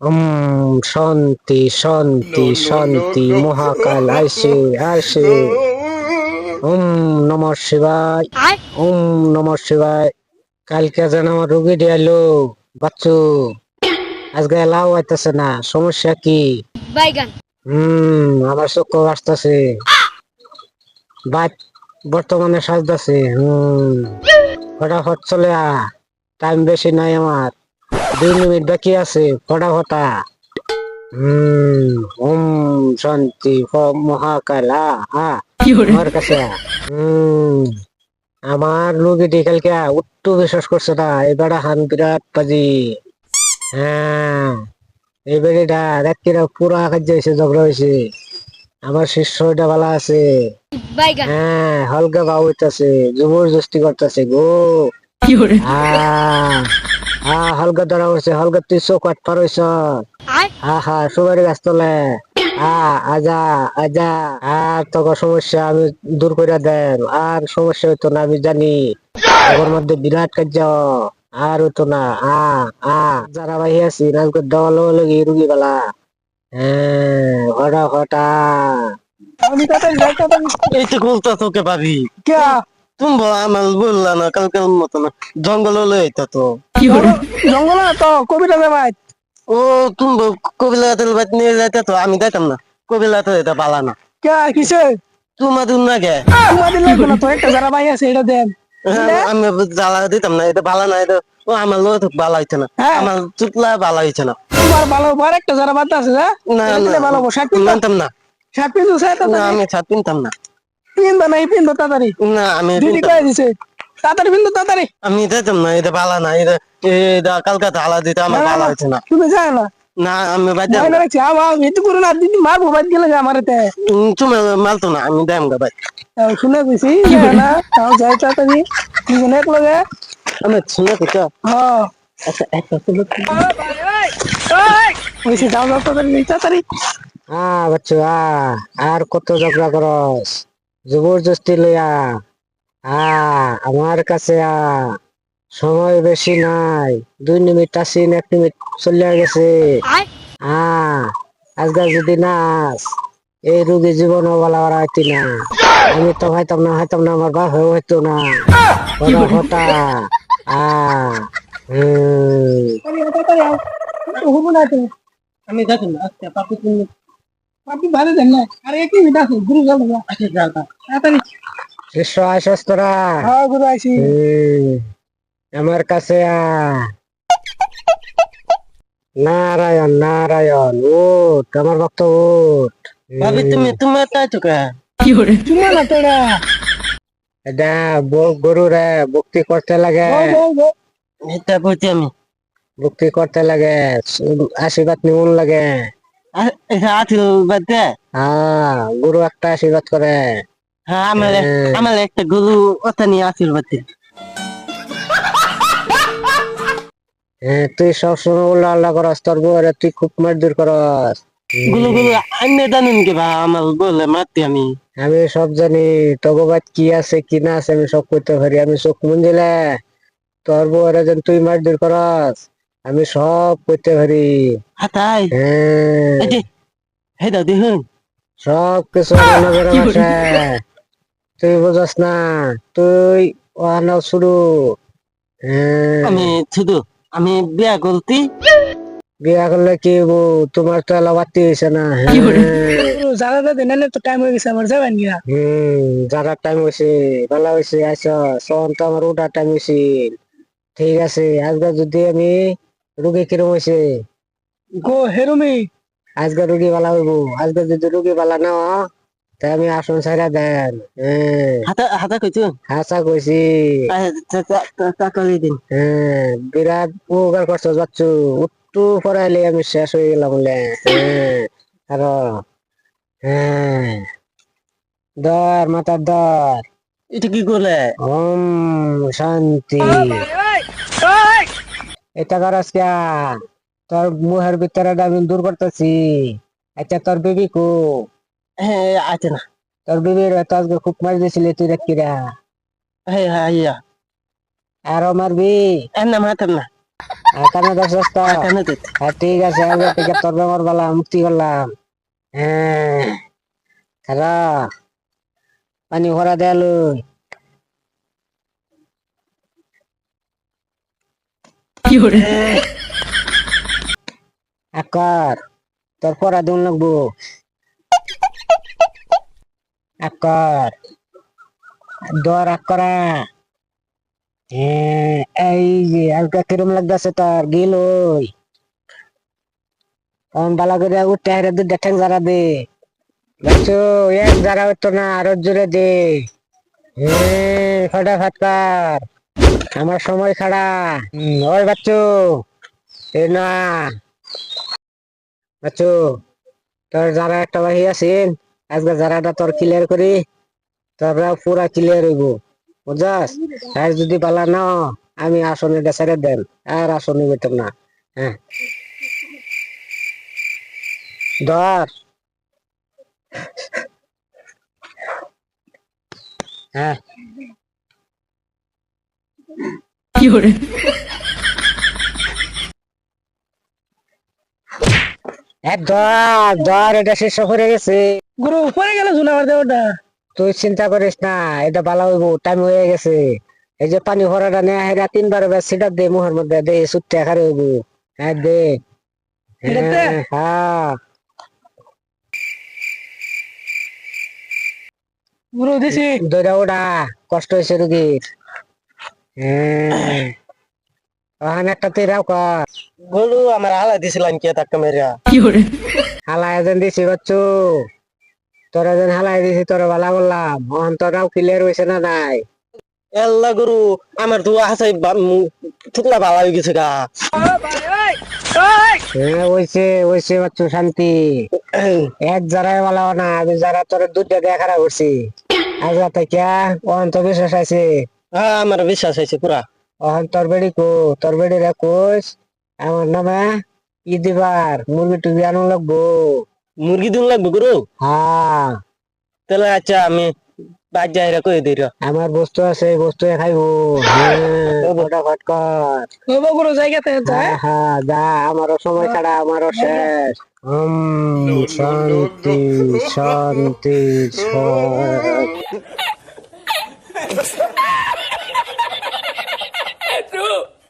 উম শান্তি শান্তি শান্তি মহাকাল আইসে আইসে ওম নম শিবায় ওম নম শিবায়। কালকে যেন আমার রুগী এলো বাচ্চু আজকে এলাও আইতেছে না সমস্যা কি? হুম আমার চক্ষু আসতেছে। বাট বর্তমানে সাজতেছে হুম। ফটাফট চলে আ টাইম বেশি নাই আমার। দুই মিনিট বাকি আছে ফটাফটা। হুম ওম শান্তি হ- মহাকাল আ আ আমার কাছে। আ। হুম আমার রুগীটি কালকে উত্তু বিশ্বাস করছে না এবার হান বিরাট পাজি হ্যাঁ এই বেড়িটা রাত্রিরা পুরা কাজ হয়েছে ঝগড়া হয়েছে। আমার শিষ্যটা ভালো আছে। হ্যাঁ হলকা বাবু হইতাছে জবরদস্তি করতেছে গো। আহ আহ হলকা ধরা হয়েছে হলকা তুই চোখ আট পার হইছ। আয়। হা হা সুপারি গাছ তোলে আ আজা আজা। আর তোকে সমস্যা আমি দূর করে দেন। আর সমস্যা হইতো না আমি জানি। ওর মধ্যে বিরাট কার্য আর হইতো না। আ আ যারা ভাই আছি নাজকে দেওয়া লগে লগে রুগী বেলা। হ্যাঁ আমি তাড়াতাড়ি এই তো বলতো তোকে ভাবি কে? তুমি বল, আমার বললা না কালকের মতো না। জঙ্গল হলে হইতো তো। জঙ্গল না তো কবিতা দেবাই ও তুমি বল, কবিলা তেল বাদ নিয়ে যাইতে তো আমি যাইতাম না। কবিলা তো এটা বালা না। কে কিসে? তোমার দিন না গে তোমাদের লাগবে না তো একটা যারা ভাই আছে এটা দেন। হ্যাঁ, আমি জ্বালা দিতাম না এটা বালা না এটা ও আমার লোক বালা হইছে না। হ্যাঁ। আমার চুতলা বালা হইছে না। তোমার ভালো আর একটা যারা বাদ আছে হ্যাঁ? না দিলে ভালো শার্ট পিন না শার্ট পিন আছে না আমি ছাদ পিনতাম না। পিন নাই পিন তাড়াতাড়ি। না আমি দিদি পিনতাম কয়ে দিছে। তাড়াতাড়ি পিন তাড়াতাড়ি। আমি যাইতাম না এটা বালা না এটা এটা কালকাতা আলা দিতে আমার বালা হইছে না। তুমি যায় না। না আমি বাইতে যায় না রাখছি আমার এটু করে না দিদি মারবো বাদ গেলে যে আমার তুমি মালতো না আমি দেম গা ভাই শুনে যায় না তাও যাই তাড়াতাড়ি। দুজনে এক লগে আমি শুনে তো হ্যাঁ। আচ্ছা একটা ছিল কইছি যাও যাও তাড়াতাড়ি যাই তাড়াতাড়ি। আ বাচ্চু আ আর কত ঝগড়া করস? জবরদস্তি লইয়া। আ আমার কাছে আ সময় বেশি নাই। দুই মিনিট আসিন এক মিনিট চলে গেছে। আ আজকাল যদি নাস এই রুগী জীবন বলা ওরা হইতি না। আমি তো হইতাম না হইতাম না আমার বাপ হইতো না। আ আমি না আচ্ছা পাপু তুমি আপনি ভালো দেন না। আরে এক মিনিট আছে গুরু যাও আচ্ছা যাও। তাড়াতাড়ি। শিষ্য আইসস তোরা। হ্যাঁ গুরু আইছি আমার কাছে নারায়ণ নারায়ণ উঠ আমার ভক্ত উঠ। ভাবি তুমি তুমি তাই তো কে? চুমা না তোরা এটা গরু রে ভক্তি করতে লাগে। এটা আমি। ভক্তি করতে লাগে আশীর্বাদ নিমন লাগে। আছিল বাদে হ্যাঁ গুরু একটা আশীর্বাদ করে। হ্যাঁ আমার হ্যাঁ। আমার একটা গরু ওটা নিয়ে আসিল বাদে হ্যাঁ তুই সবসময় উল্লা আল্লাহ করস তোর বউরে তুই খুব মারধর করস। গুলো গুলো আন্য জানুন কে বা আমার বলে মারতে আমি। আমি সব জানি তগবাদ কি আছে কি না আছে আমি সব করতে পারি। আমি চোখ মুঞ্জিলে তোর বউরে যেন তুই মারধর করস আমি সব করতে পারি। হাতাই হ্যাঁ। এই হে দাও দেখুন। সব কিছু আমার নজরে বসে। তুই বুঝস না তুই ওয়ানাও শুরু। হ্যাঁ। আমি শুধু আমি বিয়া করতি। বিয়া করলে কি হব তোমার তো এলা বাতি হয়েছে না হ্যাঁ। যারা তো টাইম হয়ে গেছে আমার যাবেন হম যারা টাইম হয়েছে ভালো হয়েছে আচ্ছা সন তো আমার ওটা টাইম হয়েছে ঠিক আছে আজকে যদি আমি রুগী কিরম হয়েছে গো হেরুমি আজকে রুগী ভালো হইব আজকে যদি রুগী ভালো না হয়, তা আমি আসন ছাড়া দেন হ্যাঁ হাতা হাতা কইছো? হাসা কইছি। দিন হ্যাঁ বিরাট উপকার করছ যাচ্ছু একটু পড়াইলে আমি শেষ হয়ে গেলাম বলে হ্যাঁ আর হ্যাঁ দর মাথার দর। এটা কি করলে ওম শান্তি। এটা কর আজকে তোর মুহের ভিতরে আমি দূর করতেছি। আচ্ছা তোর বিবি কো হ্যাঁ আছে না। তোর বিবির তো আজকে খুব মার দিয়েছিলি তুই রাখিরা হ্যাঁ হ্যাঁ ইয়া আরও মারবি এর নাম হাতাম না। আর কানে তো হ্যাঁ ঠিক আছে আজকে থেকে তোর বেমার বালা মুক্তি করলাম। হ্যাঁ পানি ভরা দেয়ালু আকার তোর পরা দিন লাগবো। আকার দর হ্যাঁ এই যে, আজকে কিরম লাগতেছে তোর? গিল ওই। তখন বালা করে উঠতে হারে দুধ ঠেং যারা দে। বাচ্চু এক যারা হতো না, আরও জোরে দে। ফটাফট কর। আমার সময় খাড়া। ওই বাচ্চু। এ না। বাচ্চু, তোর যারা একটা বাহি আছেন আজকে যারাটা তোর ক্লিয়ার করি তোরা পুরা ক্লিয়ার হইব। বুঝাস আর যদি পালা না আমি আসনে ছেড়ে দেন আর আসনে বেতন না। হ্যাঁ। ধর। হ্যাঁ। এ ধর ধর এটা শেষ করে গেছে। গুরু উপরে গেল ঝুলা মারতে ওটা। তুই চিন্তা করিস না এটা ভালো হইব টাইম হয়ে গেছে। এই যে পানি ভরাটা নেই হেরা তিনবার এবার সেটা দে মুহের মধ্যে দে সুটতে খারে হইব। হ্যাঁ দে? হ্যাঁ, হ্যাঁ। গুরু দিছি। ওটা কষ্ট হয়েছে রুগীর হ্যাঁ। ওখানে একটা তুই রাও কর। বলু আমার হালা দিছিলাম কি তাকে মেরিয়া। হালা এজন দিছি বাচ্চু। তোরা যেন হালাই দিছি তোরা ভালো করলাম ওখান তোরাও ক্লিয়ার হয়েছে না নাই? এল্লা গুরু আমার তো হাসাই থুকলা ভালো হয়ে গেছে গা। হ্যাঁ ওইছে ওইছে বাচ্চু শান্তি। এক যারাই ভালো না আমি যারা তোর দুধটা দিয়ে খারাপ করছি। আজকে থেকে ওখান তো বিশ্বাস আছে। হ্যাঁ আমার বিশ্বাস হয়েছে পুরা। ওখান তোর বেড়ি কো তোর বেড়ি রে কোস আমার নামে ই দিবার মুরগি টুগি আনো লাগবো। মুরগি দিন লাগবে গুরু? হ্যাঁ। তাহলে আচ্ছা আমি বাদ যাই রে কই দিই রে। আমার বস্তু আছে এই বস্তু খাইবো। হ্যাঁ, ফটাফট কর। হব গুরু জায়গাতে যায় হ্যাঁ হ্যাঁ যা আমারও সময় ছাড়া আমারও শেষ। শান্তি শান্তি শান্তি